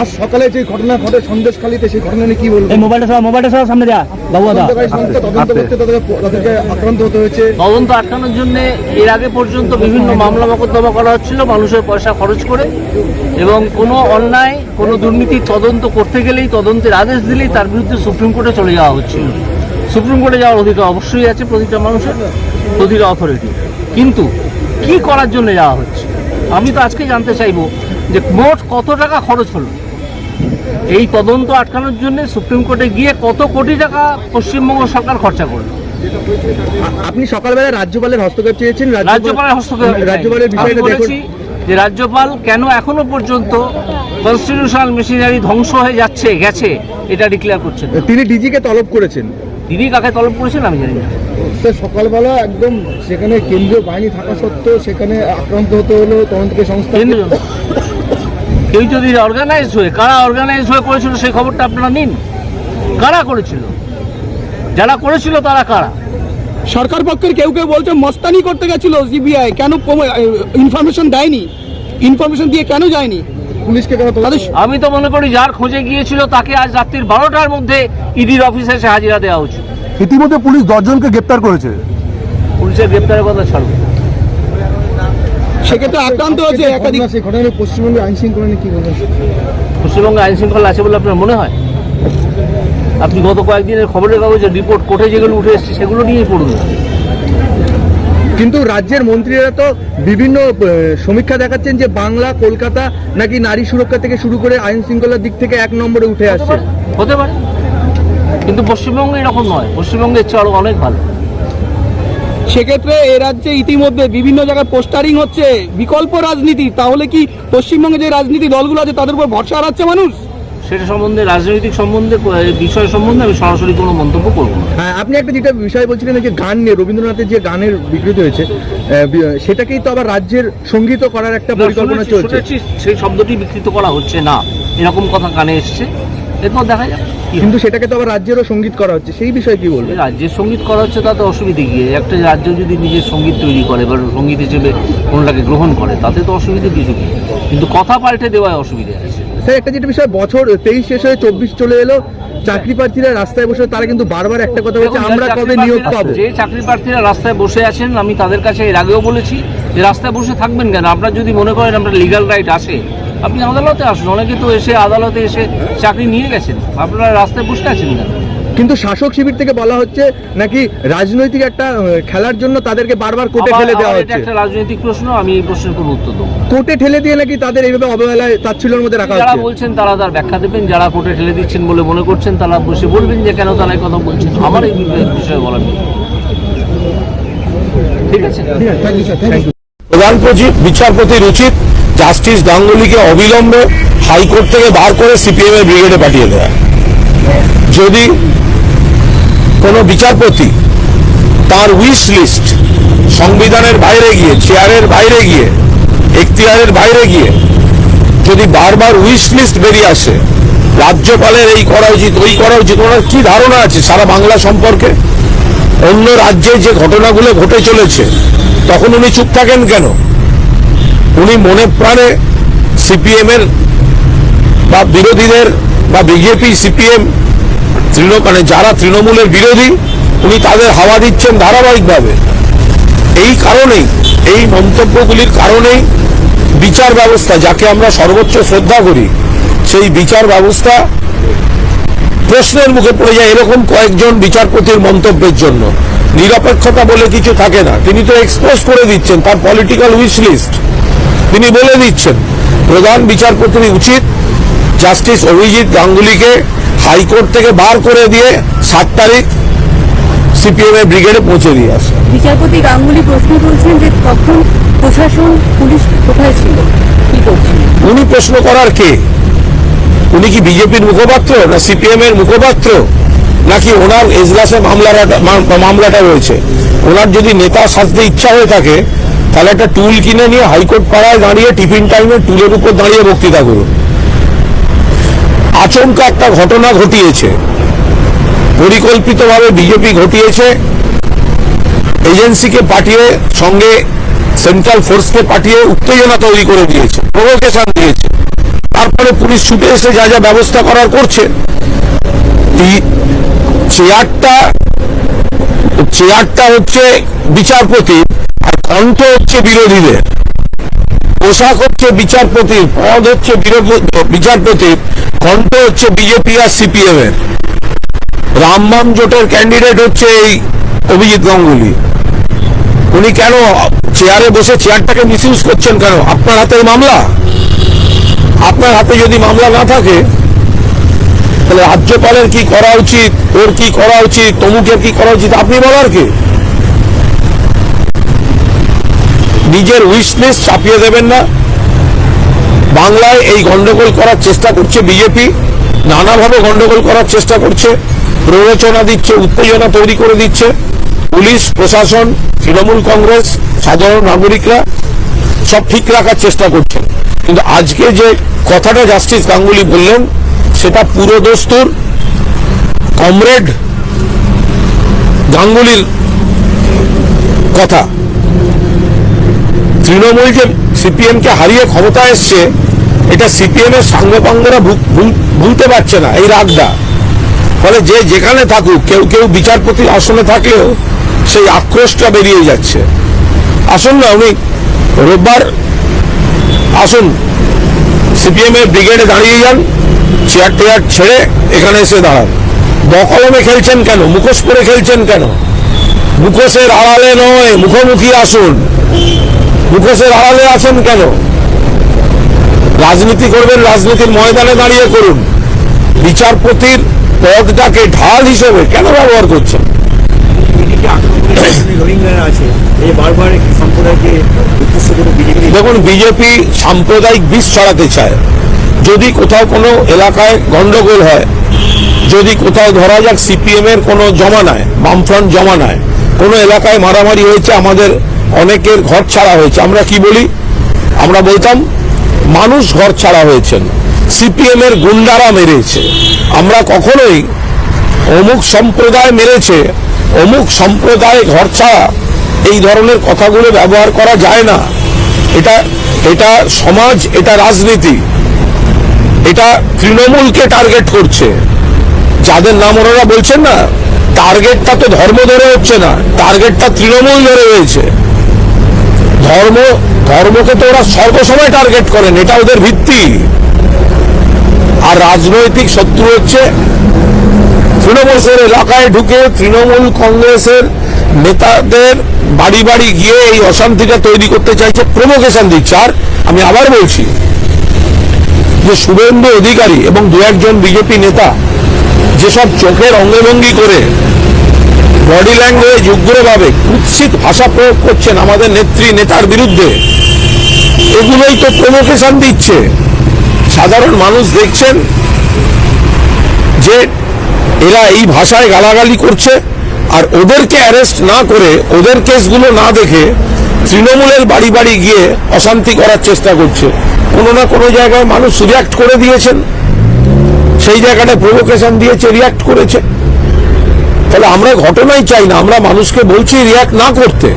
আজ সকালে যে ঘটনা ঘটে সন্দেশখালীতে সেই ঘটনা নিয়ে কি বলব? এই মোবাইলটা সব মোবাইলটা সব সামনে যা বাবু দা তদন্ত করতে তাদেরকে আক্রান্ত হতে হয়েছে। তদন্ত আটকানোর জন্য এর আগে পর্যন্ত বিভিন্ন মামলা মোকদ্দমা করা হচ্ছিল মানুষের পয়সা খরচ করে। এবং কোনো অন্যায় কোনো দুর্নীতির তদন্ত করতে গেলেই তদন্তের আদেশ দিলেই তার বিরুদ্ধে সুপ্রিম কোর্টে চলে যাওয়া হচ্ছিল। সুপ্রিম কোর্টে যাওয়ার অধিকার অবশ্যই আছে প্রতিটা মানুষের প্রতিটা অথরিটি কিন্তু কি করার জন্য যাওয়া হচ্ছে? আমি তো আজকে জানতে চাইব যে মোট কত টাকা খরচ হলো? এই তদন্ত আটকানোর জন্য সুপ্রিম কোর্টে গিয়ে কত কোটি টাকা পশ্চিমবঙ্গ সরকার খরচা করল? আপনি সকালবেলা রাজ্যপালের হস্তক্ষেপ চেয়েছেন রাজ্যপালের হস্তক্ষেপ রাজ্যপালের বিষয়টা দেখুন। যে রাজ্যপাল কেন এখনও পর্যন্ত কনস্টিটিউশনাল মেশিনারি ধ্বংস হয়ে যাচ্ছে গেছে এটা ডিক্লেয়ার করছেন। তিনি ডিজিকে তলব করেছেন। দিদি কাকে তলব করেছেন আমি জানি না। তো সকালবেলা একদম সেখানে কেন্দ্রীয় বাহিনী থাকা সত্ত্বেও সেখানে আক্রান্ত হতে হলো তদন্তকারী সংস্থা কেউ যদি অর্গানাইজ হয়ে কারা অর্গানাইজ হয়ে করেছিল সেই খবরটা আপনারা নিন। কারা করেছিল? যারা করেছিল তারা কারা? সরকার পক্ষের কেউ কেউ বলছে মস্তানি করতে গেছিল সিবিআই কেন ইনফরমেশন দেয়নি? ইনফরমেশন দিয়ে কেন যায়নি? পুলিশকে আমি তো মনে করি যার খোঁজে গিয়েছিল তাকে আজ রাত্রির বারোটার মধ্যে ইডির অফিসে এসে হাজিরা দেওয়া উচিত। ইতিমধ্যে পুলিশ দশজনকে গ্রেপ্তার করেছে। পুলিশের গ্রেপ্তারের কথা ছাড়ুন। সেক্ষেত্রে আক্রান্ত হয়েছে একাধিক ঘটনা, সেই ঘটনা পশ্চিমবঙ্গের আইন শৃঙ্খলা নিয়ে কি বলবেন? পশ্চিমবঙ্গে আইন শৃঙ্খলা আছে বলে আপনার মনে হয়? আপনি গত কয়েকদিনের খবরের কাগজে রিপোর্ট কোর্টে যেগুলো উঠে এসেছে সেগুলো নিয়েই পড়ুন। কিন্তু রাজ্যের মন্ত্রীরা তো বিভিন্ন সমীক্ষা দেখাচ্ছেন যে বাংলা কলকাতা নাকি নারী সুরক্ষা থেকে শুরু করে আইন শৃঙ্খলার দিক থেকে এক নম্বরে উঠে আসছে। হতে পারে। কিন্তু পশ্চিমবঙ্গে এরকম নয়। পশ্চিমবঙ্গের চেয়ে আরও অনেক ভালো। সেক্ষেত্রে এ রাজ্যে ইতিমধ্যে বিভিন্ন জায়গায় পোস্টারিং হচ্ছে বিকল্প রাজনীতি। তাহলে কি পশ্চিমবঙ্গে যে রাজনীতি দলগুলো আছে তাদের উপর ভরসা হারাচ্ছে মানুষ? সেটা সম্বন্ধে রাজনৈতিক সম্বন্ধে বিষয় সম্বন্ধে আমি সরাসরি কোনো মন্তব্য করব না। হ্যাঁ আপনি একটা যেটা বিষয় বলছিলেন যে গান নিয়ে রবীন্দ্রনাথের যে গানের বিকৃতি হয়েছে সেটাকেই তো আবার রাজ্যের সংগীত করার একটা পরিকল্পনা চলছে। সেই শব্দটি বিকৃত করা হচ্ছে না। এরকম কথা কানে এসছে। এরপর দেখা কিন্তু সেটাকে তো আবার রাজ্যেরও সংগীত করা হচ্ছে সেই বিষয়ে কি বলবেন রাজ্যের সংগীত করা হচ্ছে তাতে অসুবিধে গিয়ে একটা রাজ্য যদি নিজের সংগীত তৈরি করে বা সংগীত হিসেবে কোনটাকে গ্রহণ করে তাতে তো অসুবিধে কিছু নেই কিন্তু কথা পাল্টে দেওয়ায় অসুবিধে আছে। স্যার একটা যেটা বিষয় বছর তেইশ শেষ হয়ে চব্বিশ চলে এলো চাকরি প্রার্থীরা রাস্তায় বসে তারা কিন্তু বারবার একটা কথা বলছে আমরা কবে নিয়োগ পাবো? যে চাকরি প্রার্থীরা রাস্তায় বসে আছেন আমি তাদের কাছে এর আগেও বলেছি যে রাস্তায় বসে থাকবেন কেন? আপনার যদি মনে করেন আপনার লিগাল রাইট আসে আপনি আদালতে আসুন অনেকে তো এসে আদালতে এসে চাকরি নিয়ে গেছেন। আপনারা রাস্তায় বসে আছেন কেন? কিন্তু শাসক শিবির থেকে বলা হচ্ছে নাকি রাজনৈতিক একটা খেলার জন্য তাদেরকে বারবার কোর্টে আবার- ঠেলে দেওয়া হচ্ছে। একটা রাজনৈতিক প্রশ্ন আমি এই প্রশ্নের কোনো উত্তর দেবো না। কোর্টে ঠেলে দিয়ে নাকি তাদের এইভাবে অবহেলায় তাচ্ছিল্যের মধ্যে রাখা যারা বলছেন তারা তার ব্যাখ্যা দেবেন যারা কোর্টে ঠেলে দিচ্ছেন বলে মনে করছেন তারা বসে বলবেন যে কেন তারা এই কথা বলছেন। আমার এই বিষয়ে বলার নেই। ঠিক আছে? Thank you sir thank you প্রধান বিচারপতির উচিত। জাস্টিস গাঙ্গুলিকে অবিলম্বে হাইকোর্ট থেকে বার করে সিপিএম এর ব্রিগেডে পাঠিয়ে দেওয়া যদি কোনো বিচারপতি তার উইশ লিস্ট সংবিধানের বাইরে গিয়ে, চেয়ারের বাইরে গিয়ে, এখতিয়ারের বাইরে গিয়ে যদি বারবার উইশ লিস্ট বেরিয়ে আসে, রাজ্যপালের এই করা উচিত ওই করা উচিত ওনার কি ধারণা আছে সারা বাংলা সম্পর্কে? অন্য রাজ্যে যে ঘটনাগুলো ঘটে চলেছে, তখন উনি চুপ থাকেন কেন? উনি মনে প্রাণে সিপিএম এর বা বিরোধীদের বা বিজেপি, সিপিএম, তৃণ মানে যারা তৃণমূলের বিরোধী, উনি তাদের হাওয়া দিচ্ছেন ধারাবাহিকভাবে। এই কারণেই, এই মন্তব্যগুলির কারণেই বিচার ব্যবস্থা, যাকে আমরা সর্বোচ্চ শ্রদ্ধা করি, সেই বিচার ব্যবস্থা প্রশ্নের মুখে পড়ে যায় এরকম কয়েকজন বিচারপতির মন্তব্যের জন্য। নিরপেক্ষতা বলে কিছু থাকে না। তিনি তো এক্সপোজ করে দিচ্ছেন, তার পলিটিক্যাল উইশ লিস্ট তিনি বলে দিচ্ছেন প্রধান বিচারপতির উচিত জাস্টিস অভিজিৎ গাঙ্গুলিকে হাইকোর্ট থেকে বার করে দিয়ে সাত তারিখ সিপিএম এর ব্রিগেডে পৌঁছে দিয়ে আসে। বিচারপতি গাঙ্গুলি প্রশ্ন করছেন যে তখন প্রশাসন পুলিশ কোথায় ছিল? কি করছিল? উনি প্রশ্ন করার কে? উনি কি বিজেপির মুখপাত্র না সিপিএম এর মুখপাত্র? নাকি ওনার এজলাসে মামলাটা মামলাটা রয়েছে? ওনার যদি নেতা সাজতে ইচ্ছা হয়ে থাকে তাহলে একটা টুল কিনে নিয়ে হাইকোর্ট পাড়ায় দাঁড়িয়ে টিফিন টাইমে টুলের উপর দাঁড়িয়ে বক্তৃতা করুন। আচমকা একটা ঘটনা ঘটিয়েছে। পরিকল্পিতভাবে বিজেপি ঘটিয়েছে। এজেন্সিকে পাঠিয়ে, সঙ্গে সেন্ট্রাল ফোর্সকে পাঠিয়ে উত্তেজনা তৈরি করে দিয়েছে প্রভোকেশন দিয়েছে। তারপরে পুলিশ ছুটে এসে যা যা ব্যবস্থা করার করছে চেয়ারটা চেয়ারটা হচ্ছে বিচারপতি আর কণ্ঠ হচ্ছে বিরোধীদের। পোশাক হচ্ছে বিচারপতির পদ হচ্ছে বিচারপতির কণ্ঠ হচ্ছে বিজেপি আর সিপিএম এর রামবাম জোটের ক্যান্ডিডেট হচ্ছে এই অভিজিৎ গাঙ্গুলি। উনি কেন চেয়ারে বসে চেয়ারটাকে মিসইউজ করছেন কেন? আপনার হাতে মামলা? আপনার হাতে যদি মামলা না থাকে তাহলে রাজ্যপালের কি করা উচিত? ওর কি করা উচিত? তমুকের কি করা উচিত? আপনি বলার কি? নিজের উইশনেস চাপিয়ে দেবেন না। বাংলায় এই গন্ডগোল করার চেষ্টা করছে বিজেপি নানাভাবে গন্ডগোল করার চেষ্টা করছে। প্ররোচনা দিচ্ছে, উত্তেজনা তৈরি করে দিচ্ছে। পুলিশ, প্রশাসন, তৃণমূল কংগ্রেস, সাধারণ নাগরিকরা সব ঠিক রাখার চেষ্টা করছে। কিন্তু আজকে যে কথাটা জাস্টিস গাঙ্গুলি বললেন সেটা পুরো দস্তুর, কমরেড, গাঙ্গুলির কথা। তৃণমূল যে সিপিএম কে হারিয়ে ক্ষমতা এসছে, এটা সিপিএম এর সাঙ্গপাঙ্গরা ভুল- ভুলতে পারছে না, এই রাগটা। ফলে যে যেখানে থাকুক, কেউ কেউ বিচারপতি আসনে থাকলেও সেই আক্রোশটা বেরিয়ে যাচ্ছে। আসুন না, উনি রোববার আসুন। সিপিএম এর ব্রিগেডে দাঁড়িয়ে যান চেয়ার টেয়ার ছেড়ে এখানে এসে দাঁড়ান। বকলমে খেলছেন কেন? মুখোশ পরে খেলছেন কেন? মুখোশের আড়ালে নয়, মুখোমুখি আসুন। মুখোশের আড়ালে আছেন কেন? রাজনীতি করবেন রাজনীতির ময়দানে দাঁড়িয়ে করুন। বিচারপতির পদটাকে ঢাল হিসেবে কেন ব্যবহার করছেন? দেখুন, বিজেপি সাম্প্রদায়িক বিষ ছড়াতে চায়। যদি কোথাও কোনো এলাকায় গন্ডগোল হয়, যদি কোথাও ধরা যাক সিপিএম এর কোনো জমানায় বামফ্রন্ট জমানায় কোনো এলাকায় মারামারি হয়েছে, আমাদের অনেকের ঘর ছাড়া হয়েছে, আমরা কি বলি? আমরা বলতাম, মানুষ ঘর ছাড়া হয়েছেন। সিপিএম এর গুন্ডারা মেরেছে। আমরা কখনোই অমুক সম্প্রদায় মেরেছে, অমুক সম্প্রদায় ঘর ছাড়া এই ধরনের কথাগুলো ব্যবহার করা যায় না। এটা এটা সমাজ, এটা রাজনীতি। এটা তৃণমূলকে টার্গেট করছে। যাদের নাম ওনারা বলছেন না টার্গেটটা তো ধর্ম ধরে হচ্ছে না টার্গেটটা তৃণমূল ধরে হয়েছে। ধর্ম, ধর্মকে তো ওরা সর্বসময় টার্গেট করেন, এটা ওদের ভিত্তি। আর রাজনৈতিক শত্রু হচ্ছে তৃণমূল। এলাকায় ঢুকে তৃণমূল কংগ্রেসের নেতাদের বাড়ি বাড়ি গিয়ে এই অশান্তিটা তৈরি করতে চাইছে প্রভোকেশন দিচ্ছে। আর আমি আবার বলছি যে শুভেন্দু অধিকারী এবং দু একজন বিজেপি নেতা যেসব চোখের অঙ্গভঙ্গি করে বডি ল্যাঙ্গুয়েজ উগ্রভাবে কুৎসিত ভাষা প্রয়োগ করছেন আমাদের নেত্রী, নেতার বিরুদ্ধে, এগুলোই তো প্রভোকেশন দিচ্ছে। সাধারণ মানুষ দেখছেন যে এরা এই ভাষায় গালাগালি করছে। আর ওদেরকে অ্যারেস্ট না করে ওদের কেসগুলো না দেখে তৃণমূলের বাড়ি বাড়ি গিয়ে অশান্তি করার চেষ্টা করছে। কোনো না কোনো জায়গায় মানুষ রিয়াক্ট করে দিয়েছেন। সেই জায়গাটা প্রভোকেশন দিয়েছে রিয়াক্ট করেছে। তাহলে আমরা ঘটনাই চাই না, আমরা মানুষকে বলছি রিয়াক্ট না করতে।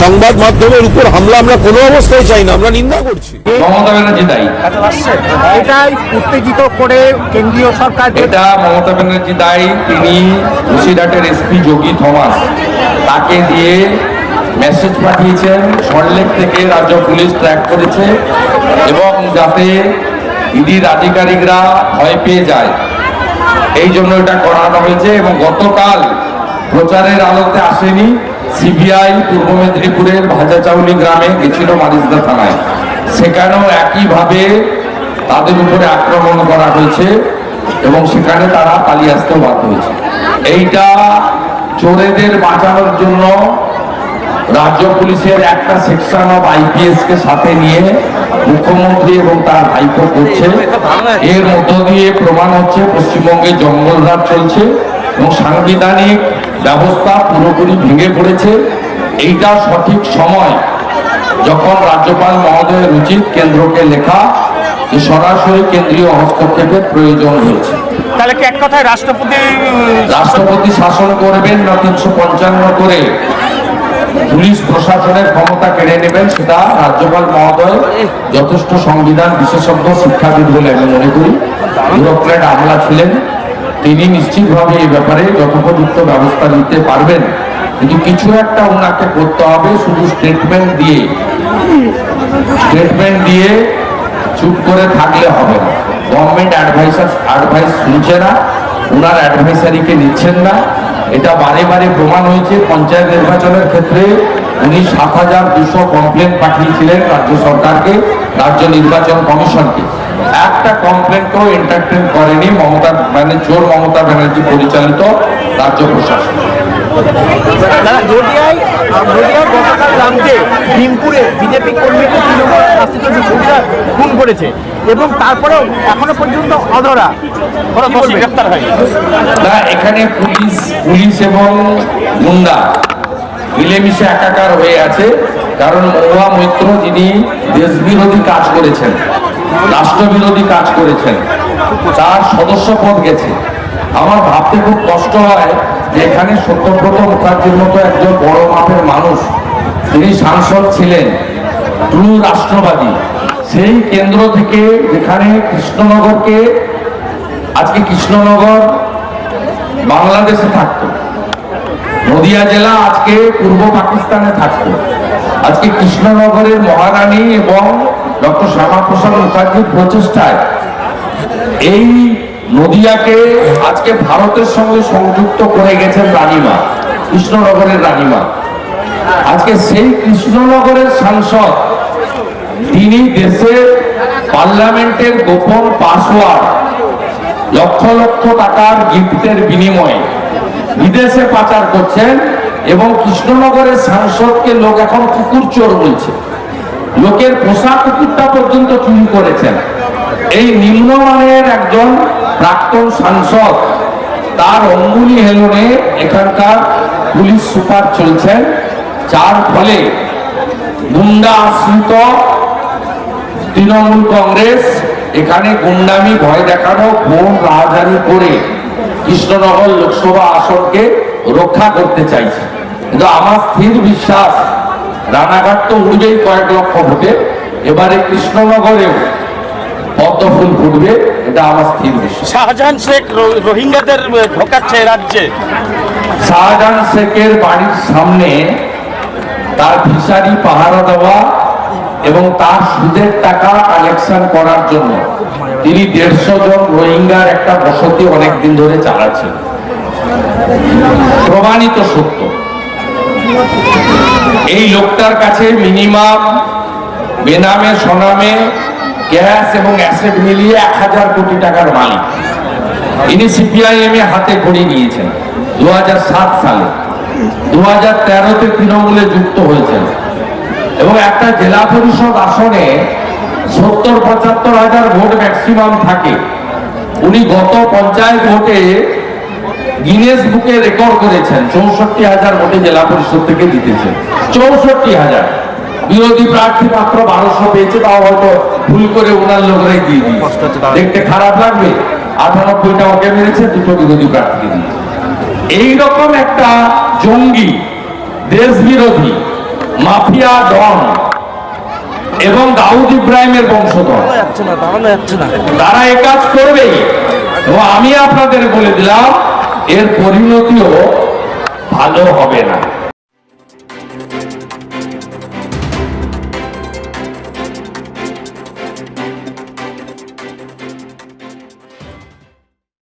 সংবাদ মাধ্যমের উপর হামলা আমরা কোনো অবস্থায় চাই না আমরা নিন্দা করছি। মমতা ব্যানার্জি দায়ী। এটাই উত্তেজিত করে কেন্দ্রীয় সরকার এটা মমতা ব্যানার্জি দায়ী তিনি বসিরহাটের এসপি যোগী থমাস। তাকে দিয়ে মেসেজ পাঠিয়েছেন সল্টলেক থেকে রাজ্য পুলিশ ট্র্যাক করেছে এবং যাতে ইডির আধিকারিকরা ভয় পেয়ে যায়। এই জন্য এটা করানো হয়েছে এবং গতকাল প্রচারের আলোতে আসেনি। সিবিআই পূর্ব মেদিনীপুরের ভাজাচাউলি গ্রামে গেছিল মারিজদা থানায়। সেখানেও একইভাবে তাদের উপরে আক্রমণ করা হয়েছে এবং সেখানে তারা পালিয়ে আসতেও বাধ্য হয়েছে। এইটা চোরেদের বাঁচানোর জন্য রাজ্য পুলিশের একটা সেকশন অফ আইপিএস কে সাথে নিয়ে মুখ্যমন্ত্রী এবং তার ভাইপো করছে। এর মধ্য দিয়ে প্রমাণ হচ্ছে পশ্চিমবঙ্গে জঙ্গলরাজ চলছে এবং সাংবিধানিক ব্যবস্থা পুরোপুরি ভেঙে পড়েছে। এইটা সঠিক সময়। যখন রাজ্যপাল মহোদয়ের উচিত কেন্দ্রকে লেখা যে সরাসরি কেন্দ্রীয় হস্তক্ষেপের প্রয়োজন হয়েছে। তাহলে এক কথায় রাষ্ট্রপতি রাষ্ট্রপতি শাসন করবেন না তিনশো পঞ্চান্ন করে পুলিশ প্রশাসনের ক্ষমতা কেড়ে নেবেন সেটা রাজ্যপাল মহোদয় যথেষ্ট সংবিধান বিশেষজ্ঞ শিক্ষাবিদ বলে আমি মনে করি। ইউরোপ্লেট আমলা ছিলেন। তিনি নিশ্চিতভাবে এই ব্যাপারে যথোপযুক্ত ব্যবস্থা নিতে পারবেন। কিন্তু কিছু একটা ওনাকে করতে হবে, শুধু স্টেটমেন্ট দিয়ে। স্টেটমেন্ট দিয়ে চুপ করে থাকলে হবে না। গভর্নমেন্ট অ্যাডভাইসার অ্যাডভাইস শুনছে না, ওনার অ্যাডভাইসারিকে নিচ্ছেন না। এটা বারে বারে প্রমাণ হয়েছে, পঞ্চায়েত নির্বাচনের ক্ষেত্রে উনি সাত হাজার দুশো কমপ্লেন পাঠিয়েছিলেন রাজ্য সরকারকে, রাজ্য নির্বাচন কমিশনকে। একটা কমপ্লেনকেও এন্টারটেন করেনি মমতা মানে চোর মমতা ব্যানার্জি পরিচালিত রাজ্য প্রশাসন। ভীমপুরে বিজেপি কর্মীকে খুন করেছে এবং তারপরেও এখনও পর্যন্ত অধরা। গ্রেপ্তার হয়নি? না এখানে পুলিশ পুলিশ এবং গুন্ডা মিলেমিশে একাকার হয়ে আছে কারণ মহুয়া মৈত্র যিনি দেশবিরোধী কাজ করেছেন। রাষ্ট্রবিরোধী কাজ করেছেন। তার সদস্য পদ গেছে। আমার ভাবতে খুব কষ্ট হয় যে এখানে সত্যব্রত মুখার্জির মতো একজন বড় মাপের মানুষ তিনি সাংসদ ছিলেন, ট্রু রাষ্ট্রবাদী। সেই কেন্দ্র থেকে যেখানে কৃষ্ণনগরকে, আজকে কৃষ্ণনগর বাংলাদেশে থাকতো। নদিয়া জেলা আজকে পূর্ব পাকিস্তানে থাকতো। আজকে কৃষ্ণনগরের মহারানী এবং ডক্টর শ্যামাপ্রসাদ মুখার্জির প্রচেষ্টায় এই নদিয়াকে আজকে ভারতের সঙ্গে সংযুক্ত করে গেছেন রানীমা, কৃষ্ণনগরের রানীমা। আজকে সেই কৃষ্ণনগরের সাংসদ, তিনি দেশের পার্লামেন্টের গোপন পাসওয়ার্ড, লক্ষ লক্ষ টাকার গিফটের বিনিময়ে বিদেশে পাচার করছেন এবং কৃষ্ণনগরের সাংসদকে লোক এখন কুকুর চোর বলছে। লোকের পোষা কুকুরটা পর্যন্ত চুরি করেছেন। এই নিম্নমানের একজন প্রাক্তন সাংসদ, তার অঙ্গুলি হেলনে এখানকার পুলিশ সুপার চলছেন, যার ফলে গুন্ডা আশ্রিত তৃণমূল কংগ্রেস এখানে গুন্ডামি ভয় দেখানো ভোট রাজধানী করে কৃষ্ণনগর লোকসভা আসনকে রক্ষা করতে চাইছে। কিন্তু আমার স্থির বিশ্বাস রানাঘাট তো উঠবেই কয়েক লক্ষ ভোটে। এবারে কৃষ্ণনগরেও পদ্ম ফুল ফুটবে এটা আমার স্থির বিশ্বাস। শাহজাহান শেখ রোহিঙ্গাদের ঢোকাচ্ছে রাজ্যে। শাহজাহান শেখের বাড়ির সামনে তার ফিশারি পাহারা দেওয়া এবং তার সুদের টাকা কালেকশন করার জন্য তিনি দেড়শো জন রোহিঙ্গার একটা বসতি অনেকদিন ধরে চালাচ্ছেন। প্রমাণিত সত্য। এই লোকটার কাছে মিনিমাম বেনামে, সনামে গ্যাস এবং অ্যাসেট মিলিয়ে এক হাজার কোটি টাকার মালিক। ইনি সিপিআইএম এ হাতে খড়ি নিয়েছেন দু সালে। দু হাজার তেরোতে তৃণমূলে যুক্ত হয়েছেন। এবং একটা জেলা পরিষদ আসনে সত্তর পঁচাত্তর হাজার ভোট ম্যাক্সিমাম থাকে। উনি গত পঞ্চায়েত ভোটে গিনেস বুকে রেকর্ড করেছেন চৌষট্টি হাজার ভোটে জেলা পরিষদ থেকে জিতেছেন চৌষট্টি হাজার। বিরোধী প্রার্থী মাত্র বারোশো পেয়েছে তাও হয়তো ভুল করে ওনার লোকরাই দিয়ে দিয়েছে। দেখতে খারাপ লাগবে আটানব্বইটা ওকে মেরেছে দুটো বিরোধী প্রার্থীকে দিয়েছে। এইরকম একটা জঙ্গি দেশ বিরোধী মাফিয়া ডন এবং দাউদ ইব্রাহিমের বংশধর তারা এ কাজ করবেই। এবং আমি আপনাদের বলে দিলাম এর পরিণতিও ভালো হবে না।